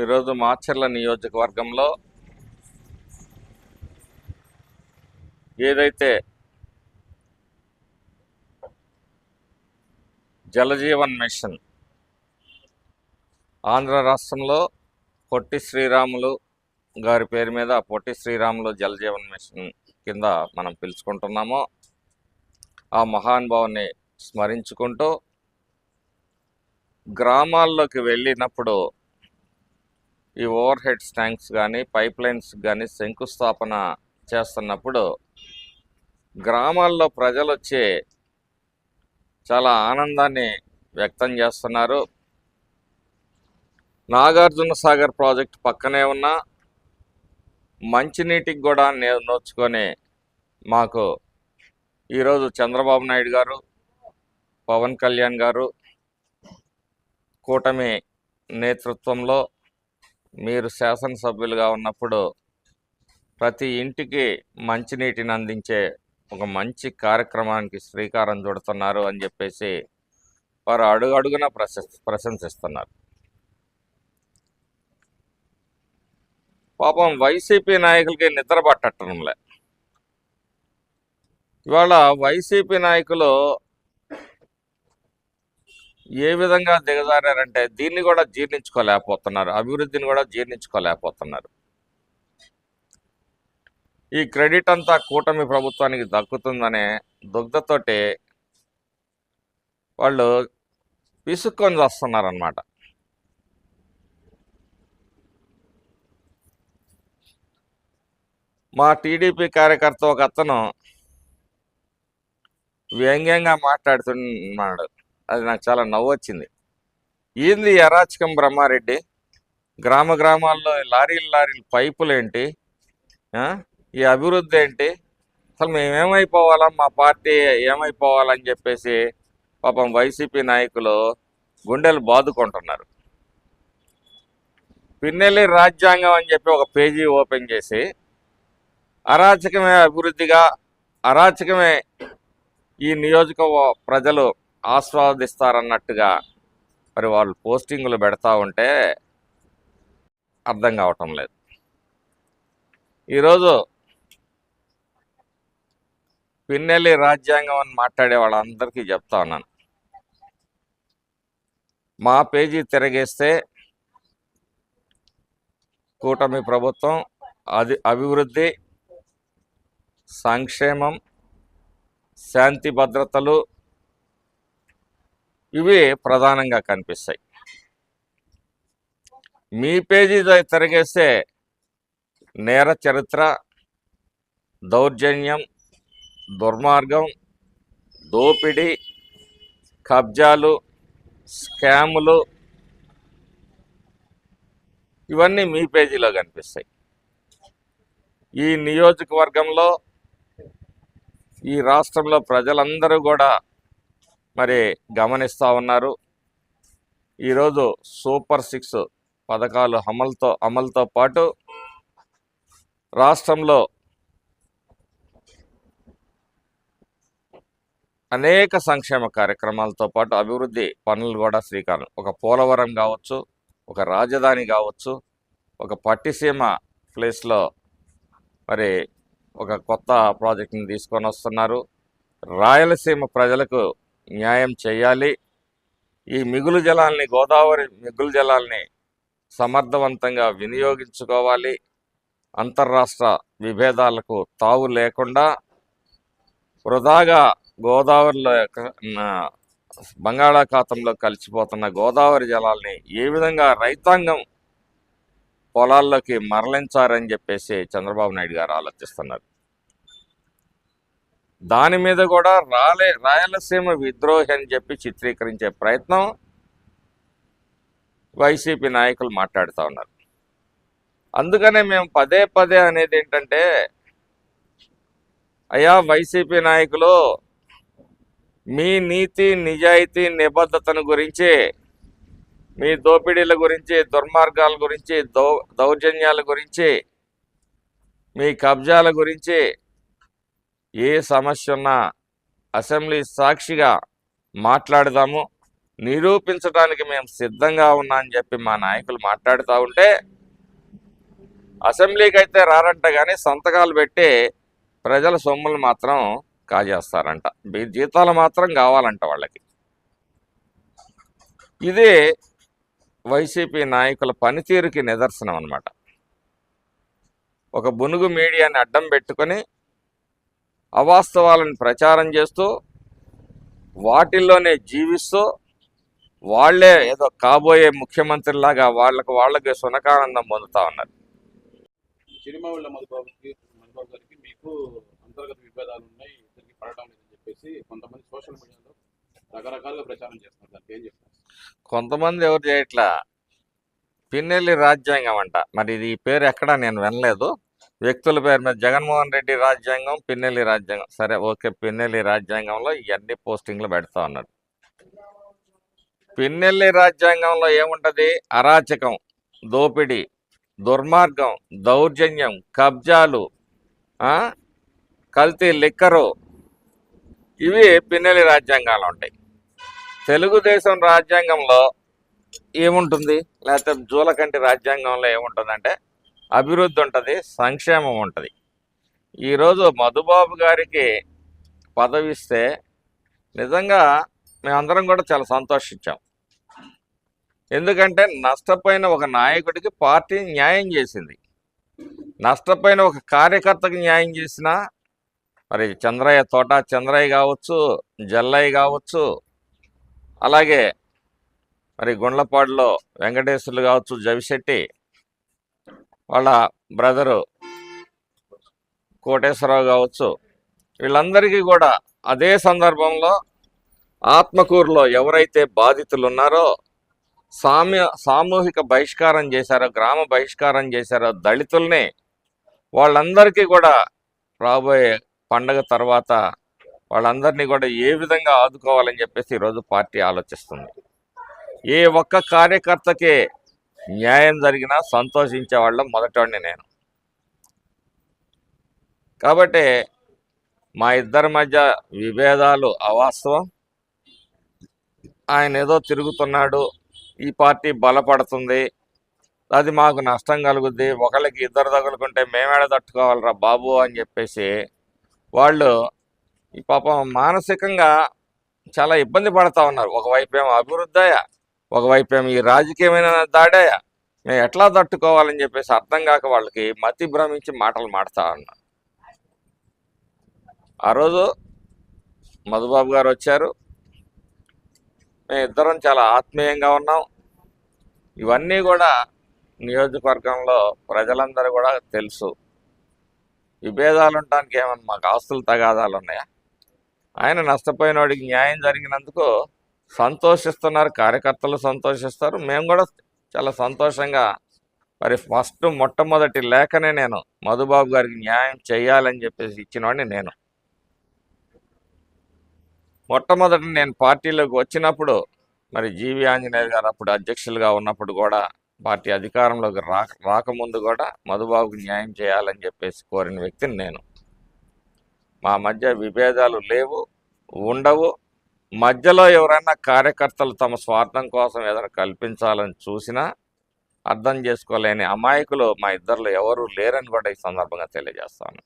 ఈరోజు మాచర్ల నియోజకవర్గంలో ఏదైతే జలజీవన్ మిషన్ ఆంధ్ర రాష్ట్రంలో పొట్టి శ్రీరాములు గారి పేరు మీద పొట్టి శ్రీరాములు జలజీవన్ మిషన్ కింద మనం పిలుచుకుంటున్నామో. ఆ మహానుభావుని స్మరించుకుంటూ గ్రామాల్లోకి వెళ్ళినప్పుడు ఈ ఓవర్ హెడ్ ట్యాంక్స్ కానీ పైప్ లైన్స్ కానీ శంకుస్థాపన చేస్తున్నప్పుడు గ్రామాల్లో ప్రజలు వచ్చి చాలా ఆనందాన్ని వ్యక్తం చేస్తున్నారు. నాగార్జున సాగర్ ప్రాజెక్ట్ పక్కనే ఉన్న మంచినీటికి కూడా నేను నోచుకొని మాకు ఈరోజు చంద్రబాబు నాయుడు గారు పవన్ కళ్యాణ్ గారు కూటమి నేతృత్వంలో మీరు శాసనసభ్యులుగా ఉన్నప్పుడు ప్రతి ఇంటికి మంచినీటిని అందించే ఒక మంచి కార్యక్రమానికి శ్రీకారం చుడుతున్నారు అని చెప్పేసి వారు అడుగు అడుగున ప్రశంసిస్తున్నారు. పాపం వైసీపీ నాయకులకి నిద్ర పట్టడంలే ఇవాళ వైసీపీ నాయకులు ఏ విధంగా దిగజారారంటే దీన్ని కూడా జీర్ణించుకోలేకపోతున్నారు. అభివృద్ధిని కూడా జీర్ణించుకోలేకపోతున్నారు. ఈ క్రెడిట్ అంతా కూటమి ప్రభుత్వానికి దక్కుతుందనే దుగ్ధతోటి వాళ్ళు విసుక్కొని వస్తున్నారనమాట మా టీడీపీ కార్యకర్త ఒక అతను వ్యంగ్యంగా మాట్లాడుతున్నాడు. అది నాకు చాలా నవ్వు వచ్చింది ఏంది అరాచకం బ్రహ్మారెడ్డి? గ్రామ గ్రామాల్లో లారీలు లారీలు పైపులు ఏంటి ఈ అభివృద్ధి ఏంటి? అసలు మేమేమైపోవాలా? మా పార్టీ ఏమైపోవాలని చెప్పేసి పాపం వైసీపీ నాయకులు గుండెలు బాదుకుంటున్నారు. పిన్నెల్లి రాజ్యాంగం అని చెప్పి ఒక పేజీ ఓపెన్ చేసి అరాచకమే అభివృద్ధిగా అరాచకమే ఈ నియోజక ప్రజలు ఆస్వాదిస్తారన్నట్టుగా మరి వాళ్ళు పోస్టింగులు పెడతా ఉంటే అర్థం కావటం లేదు. ఈరోజు పిన్నెల్లి రాజ్యాంగం అని మాట్లాడే వాళ్ళందరికీ చెప్తా ఉన్నాను. మా పేజీ తిరగేస్తే కూటమి ప్రభుత్వం అది అభివృద్ధి సంక్షేమం శాంతి భద్రతలు ఇవి ప్రధానంగా కనిపిస్తాయి. మీ పేజీ తిరగేస్తే నేర చరిత్ర దౌర్జన్యం దుర్మార్గం దోపిడీ కబ్జాలు స్కాములు ఇవన్నీ మీ పేజీలో కనిపిస్తాయి. ఈ నియోజకవర్గంలో ఈ రాష్ట్రంలో ప్రజలందరూ కూడా మరి గమనిస్తూ ఉన్నారు. ఈరోజు సూపర్ సిక్స్ పథకాలు అమలుతో అమలుతో పాటు రాష్ట్రంలో అనేక సంక్షేమ కార్యక్రమాలతో పాటు అభివృద్ధి పనులు కూడా శ్రీకారం. ఒక పోలవరం కావచ్చు ఒక రాజధాని కావచ్చు ఒక పట్టిసీమ ప్లేస్లో మరి ఒక కొత్త ప్రాజెక్టుని తీసుకొని వస్తున్నారు. రాయలసీమ ప్రజలకు న్యాయం చేయాలి. ఈ మిగులు జలాల్ని గోదావరి మిగులు జలాల్ని సమర్థవంతంగా వినియోగించుకోవాలి. అంతర్రాష్ట్ర విభేదాలకు తావు లేకుండా వృధాగా గోదావరిలో బంగాళాఖాతంలో కలిసిపోతున్న గోదావరి జలాల్ని ఏ విధంగా రైతాంగం పొలాల్లోకి మరలించారని చెప్పేసి చంద్రబాబు నాయుడు గారు ఆలోచిస్తున్నారు. దాని మీద కూడా రాలే రాయలసీమ విద్రోహి అని చెప్పి చిత్రీకరించే ప్రయత్నం వైసీపీ నాయకులు మాట్లాడుతూ ఉన్నారు. అందుకనే మేము పదే పదే అనేది ఏంటంటే అయ్యా వైసీపీ నాయకులు మీ నీతి నిజాయితీ నిబద్ధతను గురించి మీ దోపిడీల గురించి దుర్మార్గాల గురించి దౌ దౌర్జన్యాల గురించి మీ కబ్జాల గురించి ఏ సమస్య ఉన్నా అసెంబ్లీ సాక్షిగా మాట్లాడదాము. నిరూపించడానికి మేము సిద్ధంగా ఉన్నా అని చెప్పి మా నాయకులు మాట్లాడుతూ ఉంటే అసెంబ్లీకి అయితే రారంట కానీ సంతకాలు పెట్టి ప్రజల సొమ్ములు మాత్రం కాజేస్తారంట. మీ జీతాలు మాత్రం కావాలంట వాళ్ళకి. ఇది వైసీపీ నాయకుల పనితీరుకి నిదర్శనం అనమాట ఒక బునుగు మీడియాని అడ్డం పెట్టుకొని అవాస్తవాలను ప్రచారం చేస్తూ వాటిల్లోనే జీవిస్తూ వాళ్ళే ఏదో కాబోయే ముఖ్యమంత్రిలాగా వాళ్ళకు వాళ్ళకి సునకానందం పొందుతా ఉన్నారు. సిరిమావుళ్ళ మధుబాబుకి మధుబాబు గారికి మీకు అంతర్గత విభేదాలు ఉన్నాయి ఇద్దరికి పడటం లేదని చెప్పేసి కొంతమంది సోషల్ మీడియాలో రకరకాలుగా ప్రచారం చేస్తున్నారు. దానికి ఏం చెప్తారు? కొంతమంది ఎవరు చేయట్లా? పిన్నెల్లి రాజ్యాంగం అంట. మరి ఇది ఈ పేరు ఎక్కడా నేను వినలేదు. వ్యక్తుల పేరు మీద జగన్మోహన్ రెడ్డి రాజ్యాంగం పిన్నెల్లి రాజ్యాంగం. సరే ఓకే పిన్నెల్లి రాజ్యాంగంలో ఇవన్నీ పోస్టింగ్లు పెడతా ఉన్నాడు. పిన్నెల్లి రాజ్యాంగంలో ఏముంటుంది? అరాచకం దోపిడీ దుర్మార్గం దౌర్జన్యం కబ్జాలు కల్తీ లిక్కరు. ఇవి పిన్నెల్లి రాజ్యాంగాలు ఉంటాయి. తెలుగుదేశం రాజ్యాంగంలో ఏముంటుంది? లేకపోతే జూలకంటి రాజ్యాంగంలో ఏముంటుందంటే అభివృద్ధి ఉంటుంది సంక్షేమం ఉంటుంది. ఈరోజు మధుబాబు గారికి పదవి ఇస్తే నిజంగా మేమందరం కూడా చాలా సంతోషించాం. ఎందుకంటే నష్టపోయిన ఒక నాయకుడికి పార్టీ న్యాయం చేసింది. నష్టపోయిన ఒక కార్యకర్తకి న్యాయం చేసిన మరి చంద్రయ్య తోట చంద్రయ్య కావచ్చు జల్లయ్య కావచ్చు అలాగే మరి గుండ్లపాడులో వెంకటేశ్వర్లు కావచ్చు జవిశెట్టి వాళ్ళ బ్రదరు కోటేశ్వరరావు కావచ్చు వీళ్ళందరికీ కూడా అదే సందర్భంలో ఆత్మకూరులో ఎవరైతే బాధితులు ఉన్నారో సామ్య సామూహిక బహిష్కారం చేశారో గ్రామ బహిష్కారం చేశారో దళితుల్ని వాళ్ళందరికీ కూడా రాబోయే పండగ తర్వాత వాళ్ళందరినీ కూడా ఏ విధంగా ఆదుకోవాలని చెప్పేసి ఈరోజు పార్టీ ఆలోచిస్తుంది. ఏ ఒక్క కార్యకర్తకి న్యాయం జరిగినా సంతోషించే వాళ్ళం మొదటోడిని నేను. కాబట్టి మా ఇద్దరి మధ్య విభేదాలు అవాస్తవం. ఆయన ఏదో తిరుగుతున్నాడు ఈ పార్టీ బలపడుతుంది అది మాకు నష్టం కలుగుద్ది ఒకళ్ళకి ఇద్దరు తగులుకుంటే మేమేడ తట్టుకోవాలరా బాబు అని చెప్పేసి వాళ్ళు ఈ పాపం మానసికంగా చాలా ఇబ్బంది పడతా ఉన్నారు. ఒకవైపు ఏమో అభివృద్ధయా ఒకవైపు ఏమో ఈ రాజకీయమైన దాడే మేము ఎట్లా తట్టుకోవాలని చెప్పేసి అర్థం కాక వాళ్ళకి మతి భ్రమించి మాటలు మాడతా ఉన్నారు ఆ రోజు మధుబాబు గారు వచ్చారు. మేము ఇద్దరం చాలా ఆత్మీయంగా ఉన్నాం. ఇవన్నీ కూడా నియోజకవర్గంలో ప్రజలందరూ కూడా తెలుసు. విభేదాలు ఉండడానికి ఏమన్నా మాకు ఆస్తులు తగాదాలు ఉన్నాయా ఆయన నష్టపోయిన వాడికి న్యాయం జరిగినందుకు సంతోషిస్తున్నారు కార్యకర్తలు సంతోషిస్తారు. మేము కూడా చాలా సంతోషంగా మరి ఫస్ట్ మొట్టమొదటి లేఖనే నేను మధుబాబు గారికి న్యాయం చేయాలని చెప్పేసి ఇచ్చినవాడిని నేను. మొట్టమొదటి నేను పార్టీలోకి వచ్చినప్పుడు మరి జీవి ఆంజనేయ గారు అప్పుడు అధ్యక్షులుగా ఉన్నప్పుడు కూడా పార్టీ అధికారంలోకి రా రాకముందు కూడా మధుబాబుకి న్యాయం చేయాలని చెప్పేసి కోరిన వ్యక్తిని నేను. మా మధ్య విభేదాలు లేవు ఉండవు మధ్యలో ఎవరైనా కార్యకర్తలు తమ స్వార్థం కోసం ఏదైనా కల్పించాలని చూసినా అర్థం చేసుకోలేని అమాయకులు మా ఇద్దరు ఎవరు లేరని కూడా ఈ సందర్భంగా తెలియజేస్తాను.